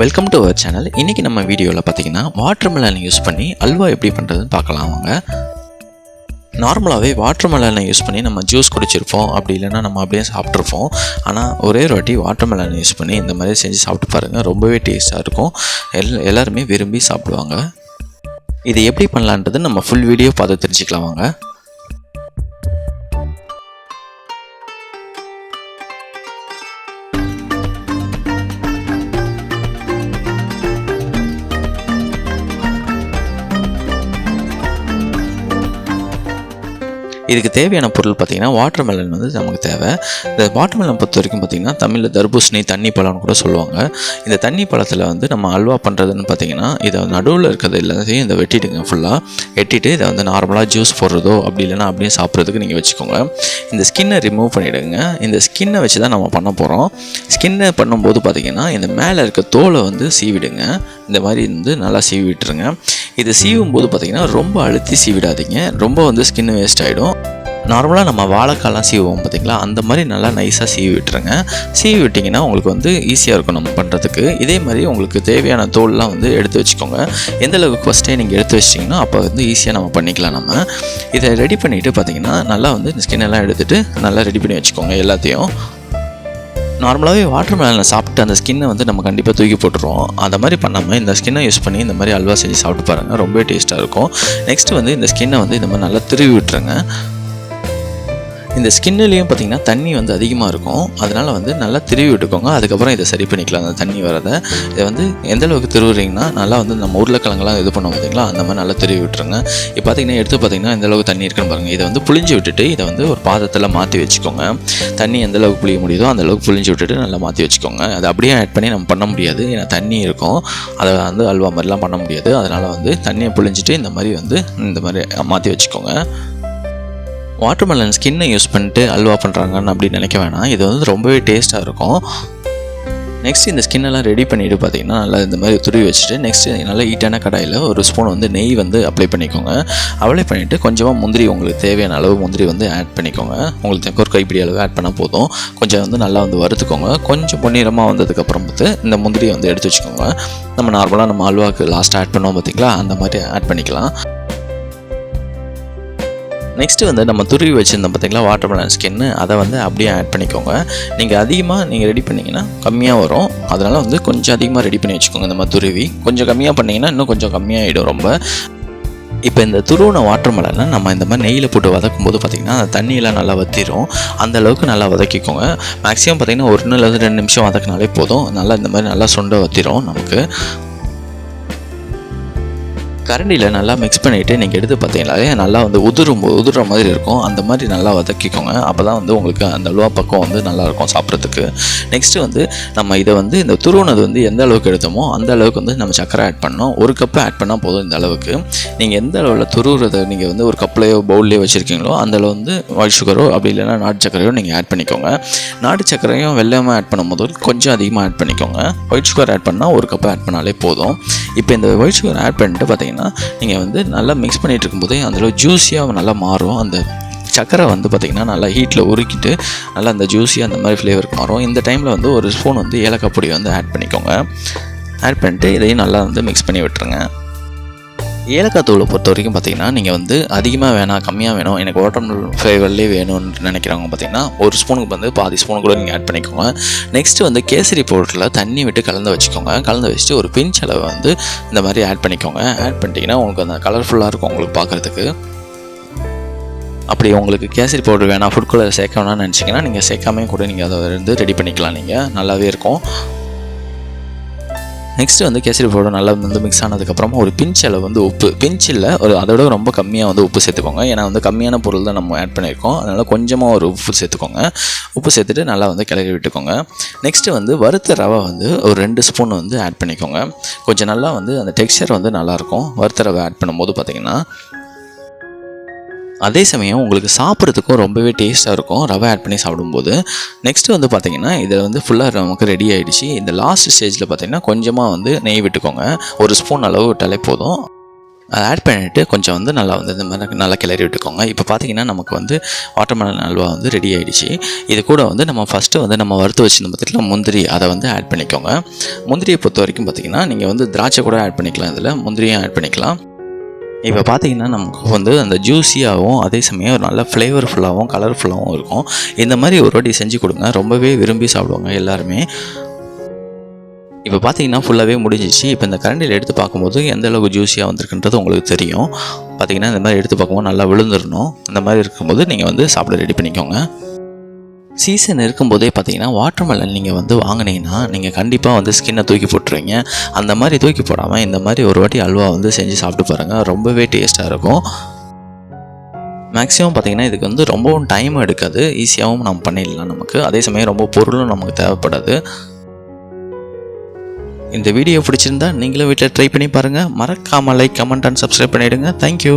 Welcome to our channel இன்றைக்கி நம்ம வீடியோவில் பார்த்தீங்கன்னா வாட்டர் மெலன் யூஸ் பண்ணி அல்வா எப்படி பண்ணுறதுன்னு பார்க்கலாம் வாங்க. நார்மலாகவே வாட்டர் மெலனை யூஸ் பண்ணி நம்ம ஜூஸ் குடிச்சிருப்போம். அப்படி இல்லைன்னா நம்ம அப்படியே சாப்பிட்ருப்போம் ஆனால் ஒரே ஒரு வாட்டி வாட்டர் மெலனை யூஸ் பண்ணி இந்த மாதிரி செஞ்சு சாப்பிட்டு பாருங்கள் ரொம்பவே டேஸ்ட்டாக இருக்கும். எல் எல்லாருமே விரும்பி சாப்பிடுவாங்க. இது எப்படி பண்ணலான்றது நம்ம ஃபுல் வீடியோ பார்த்து தெரிஞ்சுக்கலாம் வாங்க. இதுக்கு தேவையான பொருள் பார்த்திங்கன்னா வாட்டர் மெலன் வந்து நமக்கு தேவை. இந்த வாட்டர் மெலன் பொறுத்த வரைக்கும் பார்த்திங்கன்னா தமிழில் தர்பூசணி தண்ணி பழம்னு கூட சொல்லுவாங்க. இந்த தண்ணி பழத்தில் வந்து நம்ம அல்வா பண்ணுறதுன்னு பார்த்திங்கன்னா இதை நடுவில் இருக்கிறது எல்லாத்தையும் இதை வெட்டிடுங்க ஃபுல்லாக வெட்டிட்டு இதை வந்து நார்மலாக ஜூஸ் போடுறதோ அப்படி இல்லைன்னா அப்படியே சாப்பிட்றதுக்கு நீங்கள் வச்சுக்கோங்க. இந்த ஸ்கின்னை ரிமூவ் பண்ணிவிடுங்க இந்த ஸ்கின்னை வச்சு தான் நம்ம பண்ண போகிறோம் ஸ்கின்னை பண்ணும்போது பார்த்திங்கன்னா இந்த மேலே இருக்க தோலை வந்து சீவிடுங்க. இந்த மாதிரி வந்து நல்லா சீவி விட்டுருங்க இது சீவும் போது பார்த்திங்கன்னா ரொம்ப அழுத்தி சீவிடாதீங்க. ரொம்ப வந்து ஸ்கின் வேஸ்ட் ஆகிடும் நார்மலாக நம்ம வாழைக்காலாம் சீவுவோம் பார்த்தீங்களா? அந்த மாதிரி நல்லா நைஸாக சீவி விட்டுருங்க சீவி விட்டிங்கன்னா உங்களுக்கு வந்து ஈஸியாக இருக்கும் நம்ம பண்ணுறதுக்கு இதே மாதிரி உங்களுக்கு தேவையான தோல்லாம் வந்து எடுத்து வச்சுக்கோங்க. எந்த அளவுக்கு ஃபஸ்ட்டே நீங்கள் எடுத்து வச்சிட்டிங்கன்னா அப்போ வந்து ஈஸியாக நம்ம பண்ணிக்கலாம் நம்ம. இதை ரெடி பண்ணிவிட்டு பார்த்தீங்கன்னா நல்லா வந்து ஸ்கின் எல்லாம் எடுத்துகிட்டு நல்லா ரெடி பண்ணி வச்சுக்கோங்க எல்லாத்தையும். நார்மலாகவே வாட்டர் மெலனை சாப்பிட்டு அந்த ஸ்கின்னை வந்து நம்ம கண்டிப்பாக தூக்கி போட்டுருவோம். அந்த மாதிரி பண்ணாமல் இந்த ஸ்கின்னை யூஸ் பண்ணி இந்த மாதிரி அல்வா செஞ்சு சாப்பிட்டு பாருங்கள் ரொம்பவே டேஸ்ட்டாக இருக்கும். நெக்ஸ்ட் வந்து இந்த ஸ்கின்னை வந்து இந்த மாதிரி நல்லா திருவி விட்டுருங்க. இந்த ஸ்கின்னுலேயும் பார்த்தீங்கன்னா தண்ணி வந்து அதிகமாக இருக்கும். அதனால் வந்து நல்லா திருவி விட்டுக்கோங்க. அதுக்கப்புறம் இதை சரி பண்ணிக்கலாம். அந்த தண்ணி வரதை. இதை வந்து எந்த அளவுக்கு திருவுறீங்கன்னா நல்லா வந்து நம்ம உருளைக்கிழங்கெல்லாம் இது பண்ணோம் பார்த்திங்களா அந்த மாதிரி நல்லா திருவி விட்டுருங்க. இப்போ பார்த்தீங்கன்னா எடுத்து பார்த்தீங்கன்னா எந்த அளவுக்கு தண்ணி இருக்குன்னு பாருங்கள் இதை வந்து புளிஞ்சு விட்டுட்டு இதை வந்து ஒரு பாதத்தில் மாற்றி வச்சுக்கோங்க. தண்ணி எந்த அளவுக்கு புளிய முடியுதோ அந்த அளவுக்கு புளிஞ்சு விட்டுட்டு நல்லா மாற்றி வச்சுக்கோங்க. அதை அப்படியே ஆட் பண்ணி நம்ம பண்ண முடியாது. ஏன்னா தண்ணி இருக்கும். அதை வந்து அல்வா மாதிரிலாம் பண்ண முடியாது. அதனால் வந்து தண்ணியை புளிஞ்சிட்டு இந்த மாதிரி வந்து இந்த மாதிரி மாற்றி வச்சுக்கோங்க. வாட்டர்மெலன் ஸ்கின்னை யூஸ் பண்ணிட்டு அல்வா பண்ணுறாங்கன்னு அப்படின்னு நினைக்க வேணாம். இது வந்து ரொம்பவே டேஸ்ட்டாக இருக்கும். நெக்ஸ்ட் இந்த ஸ்கின்னெல்லாம் ரெடி பண்ணிவிட்டு பார்த்தீங்கன்னா நல்லா இந்த மாதிரி துருவி வச்சுட்டு நெக்ஸ்ட் நல்லா ஹீட்டான கடாயில் ஒரு ஸ்பூன் வந்து நெய் வந்து அப்ளை பண்ணிக்கோங்க. அப்ளை பண்ணிவிட்டு கொஞ்சமாக முந்திரி உங்களுக்கு தேவையான அளவு முந்திரி வந்து ஆட் பண்ணிக்கோங்க. உங்களுக்கு ஒரு கைப்பிடி அளவு ஆட் பண்ணால் போதும். கொஞ்சம் வந்து நல்லா வந்து வறுத்துக்கோங்க. கொஞ்சம் பொன்னிறமாக வந்ததுக்கப்புறம் பார்த்து இந்த முந்திரியை வந்து எடுத்து வச்சுக்கோங்க. நம்ம நார்மலாக நம்ம அல்வாவுக்கு லாஸ்ட் ஆட் பண்ணோம் பார்த்தீங்களா அந்த மாதிரி ஆட் பண்ணிக்கலாம். நெக்ஸ்ட்டு வந்து நம்ம துருவி வச்சுருந்தோம் பார்த்திங்களா வாட்டர் மெலன் ஸ்கின்னு அதை வந்து அப்படியே ஆட் பண்ணிக்கோங்க. நீங்கள் அதிகமாக நீங்கள் ரெடி பண்ணிங்கன்னா கம்மியாக வரும். அதனால் வந்து கொஞ்சம் அதிகமாக ரெடி பண்ணி வச்சுக்கோங்க இந்த மாதிரி துருவி. கொஞ்சம் கம்மியாக பண்ணிங்கன்னா இன்னும் கொஞ்சம் கம்மியாகிடும் ரொம்ப. இப்போ இந்த துருவன வாட்டர் மலனை நம்ம இந்த மாதிரி நெய்யில் போட்டு வதக்கும் போது பார்த்திங்கன்னா அந்த தண்ணியெல்லாம் நல்லா வத்திரும். அந்த அளவுக்கு நல்லா வதக்கிக்கோங்க. மேக்ஸிமம் பார்த்திங்கன்னா ஒரு நாள் ரெண்டு நிமிஷம் வதக்கினாலே போதும். நல்லா இந்த மாதிரி நல்லா சுண்டை வத்திரும் நமக்கு. கரண்டியில் நல்லா மிக்ஸ் பண்ணிவிட்டு நீங்கள் எடுத்து பார்த்தீங்கனாலே நல்லா வந்து உதிரும் உதிர்ற மாதிரி இருக்கும். அந்த மாதிரி நல்லா வதக்கிக்கோங்க. அப்போ தான் வந்து உங்களுக்கு அந்த அல்வா பக்கம் வந்து நல்லாயிருக்கும் சாப்பிட்றதுக்கு. நெக்ஸ்ட்டு வந்து நம்ம இதை வந்து இந்த துருவனது வந்து எந்த அளவுக்கு எடுத்தோமோ அந்த அளவுக்கு வந்து நம்ம சக்கரை ஆட் பண்ணோம் ஒரு கப்பு ஆட் பண்ணால் போதும் இந்த அளவுக்கு. நீங்கள் எந்த அளவில் துருவுறதை நீங்கள் வந்து ஒரு கப்லையோ பவுல்லையோ வச்சுருக்கீங்களோ அந்த அளவு வந்து ஒயிட் சுகரோ அப்படி இல்லைன்னா நாட்டு சக்கரையோ நீங்கள் ஆட் பண்ணிக்கோங்க. நாட்டு சக்கரையும் வெள்ளமாக ஆட் பண்ணும்போது கொஞ்சம் அதிகமாக ஆட் பண்ணிக்கோங்க. ஒயிட் சுகர் ஆட் பண்ணால் ஒரு கப் ஆட் பண்ணாலே போதும். இப்போ இந்த ஒயிட் சுகர் ஆட் பண்ணிட்டு பார்த்தீங்கன்னா நீங்கள் வந்து நல்லா மிக்ஸ் பண்ணிகிட்டு இருக்கும்போதே அதில் ஜூஸியாக நல்லா மாறும். அந்த சக்கரை வந்து பார்த்திங்கன்னா நல்லா ஹீட்டில் உருக்கிட்டு நல்லா அந்த ஜூஸியாக அந்த மாதிரி ஃப்ளேவருக்கு மாறும். இந்த டைமில் வந்து ஒரு ஸ்பூன் வந்து ஏலக்காய் பொடி வந்து ஆட் பண்ணிக்கோங்க. ஆட் பண்ணிட்டு இதையும் நல்லா வந்து மிக்ஸ் பண்ணி விட்டுருங்க. ஏலக்காய் தூளை பொறுத்த வரைக்கும் பார்த்தீங்கன்னா நீங்கள் வந்து அதிகமாக வேணாம் கம்மியாக வேணும். எனக்கு வாட்டர்மெலன் ஃப்ளேவர்லேயே வேணும்னு நினைக்கிறவங்க பார்த்தீங்கன்னா ஒரு ஸ்பூனுக்கு வந்து பாதி ஸ்பூன் கூட நீங்கள் ஆட் பண்ணிக்கோங்க. நெக்ஸ்ட்டு வந்து கேசரி பவுடரில் தண்ணி விட்டு கலந்து வச்சுக்கோங்க. கலந்து வச்சுட்டு ஒரு பிஞ்ச் அளவு வந்து இந்த மாதிரி ஆட் பண்ணிக்கோங்க. ஆட் பண்ணிட்டீங்கன்னா உங்களுக்கு அந்த கலர்ஃபுல்லாக இருக்கும் உங்களுக்கு பார்க்குறதுக்கு. அப்படி உங்களுக்கு கேசரி பவுடர் வேணாம் ஃபுட் கலர் சேர்க்க வேணாம்னு நினச்சிங்கன்னா நீங்கள் சேர்க்காமே கூட நீங்கள் அதை வந்து ரெடி பண்ணிக்கலாம் நீங்கள் நல்லாவே இருக்கும். நெக்ஸ்ட்டு வந்து கேசரி பவுடர் நல்லா வந்து மிக்ஸ் ஆனதுக்கப்புறமா ஒரு பிஞ்ச் அளவு வந்து உப்பு. பிஞ்சில் ஒரு அதோட ரொம்ப கம்மியாக வந்து உப்பு சேர்த்துக்கோங்க. ஏன்னா வந்து கம்மியான பொருள் தான் நம்ம ஆட் பண்ணியிருக்கோம். அதனால் கொஞ்சமாக ஒரு உப்பு சேர்த்துக்கோங்க. உப்பு சேர்த்துட்டு நல்லா வந்து கிளறி விட்டுக்கோங்க. நெக்ஸ்ட்டு வந்து வறுத்த ரவை வந்து ஒரு ரெண்டு ஸ்பூன் வந்து ஆட் பண்ணிக்கோங்க. கொஞ்சம் நல்லா வந்து அந்த டெக்ஸ்சர் வந்து நல்லாயிருக்கும் வறுத்த ரவை ஆட் பண்ணும்போது பார்த்திங்கன்னா அதே சமயம் உங்களுக்கு சாப்பிட்றதுக்கும் ரொம்பவே டேஸ்ட்டாக இருக்கும். ரவை ஆட் பண்ணி சாப்பிடும்போது. நெக்ஸ்ட்டு வந்து பார்த்திங்கன்னா இதில் வந்து ஃபுல்லாக நமக்கு ரெடி ஆகிடுச்சு இந்த லாஸ்ட் ஸ்டேஜில் பார்த்திங்கன்னா கொஞ்சமாக வந்து நெய் விட்டுக்கோங்க. ஒரு ஸ்பூன் அளவு விட்டாலே போதும். அதை ஆட் பண்ணிவிட்டு கொஞ்சம் வந்து நல்லா வந்து இந்த மாதிரி நல்லா கிளறி விட்டுக்கோங்க. இப்போ பார்த்தீங்கன்னா நமக்கு வந்து வாட்டர்மெலன் அல்வா வந்து ரெடி ஆகிடுச்சு இது கூட வந்து நம்ம ஃபஸ்ட்டு வந்து நம்ம வறுத்து வச்சிருந்த பற்றில முந்திரி அதை வந்து ஆட் பண்ணிக்கோங்க. முந்திரியை பொறுத்த வரைக்கும் பார்த்தீங்கன்னா நீங்கள் வந்து திராட்சை கூட ஆட் பண்ணிக்கலாம். இதில் முந்திரியும் ஆட் பண்ணிக்கலாம். இப்போ பார்த்தீங்கன்னா நமக்கு வந்து அந்த ஜூஸியாகவும் அதே சமயம் ஒரு நல்ல ஃப்ளேவர்ஃபுல்லாகவும் கலர்ஃபுல்லாகவும் இருக்கும். இந்த மாதிரி ஒரு வாட்டி செஞ்சு கொடுங்க. ரொம்பவே விரும்பி சாப்பிடுவாங்க எல்லாருமே. இப்போ பார்த்தீங்கன்னா ஃபுல்லாகவே முடிஞ்சிச்சு. இப்போ இந்த கரண்டியில் எடுத்து பார்க்கும்போது எந்த அளவுக்கு ஜூஸியாக வந்திருக்குன்றது உங்களுக்கு தெரியும். பார்த்தீங்கன்னா இந்த மாதிரி எடுத்து பார்க்கும்போது நல்லா விழுந்துடணும். இந்த மாதிரி இருக்கும்போது நீங்கள் வந்து சாப்பிட ரெடி பண்ணிக்கோங்க. சீசன் இருக்கும்போதே பார்த்தீங்கன்னா வாட்டர்மெலன் நீங்கள் வந்து வாங்கினீங்கன்னா நீங்கள் கண்டிப்பாக வந்து ஸ்கின்னை தூக்கி போட்டுருவீங்க. அந்த மாதிரி தூக்கி போடாமல் இந்த மாதிரி ஒரு வாட்டி அல்வா வந்து செஞ்சு சாப்பிட்டு பாருங்கள் ரொம்பவே டேஸ்ட்டாக இருக்கும். மேக்ஸிமம் பார்த்தீங்கன்னா இதுக்கு வந்து ரொம்பவும் டைம் எடுக்காது. ஈஸியாகவும் நம்ம பண்ணிடலாம் நமக்கு. அதே சமயம் ரொம்ப பொருளும் நமக்கு தேவைப்படாது. இந்த வீடியோ பிடிச்சிருந்தா நீங்களும் வீட்டில் ட்ரை பண்ணி பாருங்கள் மறக்காமல் லைக் கமெண்ட் அண்ட் சப்ஸ்கிரைப் பண்ணிவிடுங்க தேங்க்யூ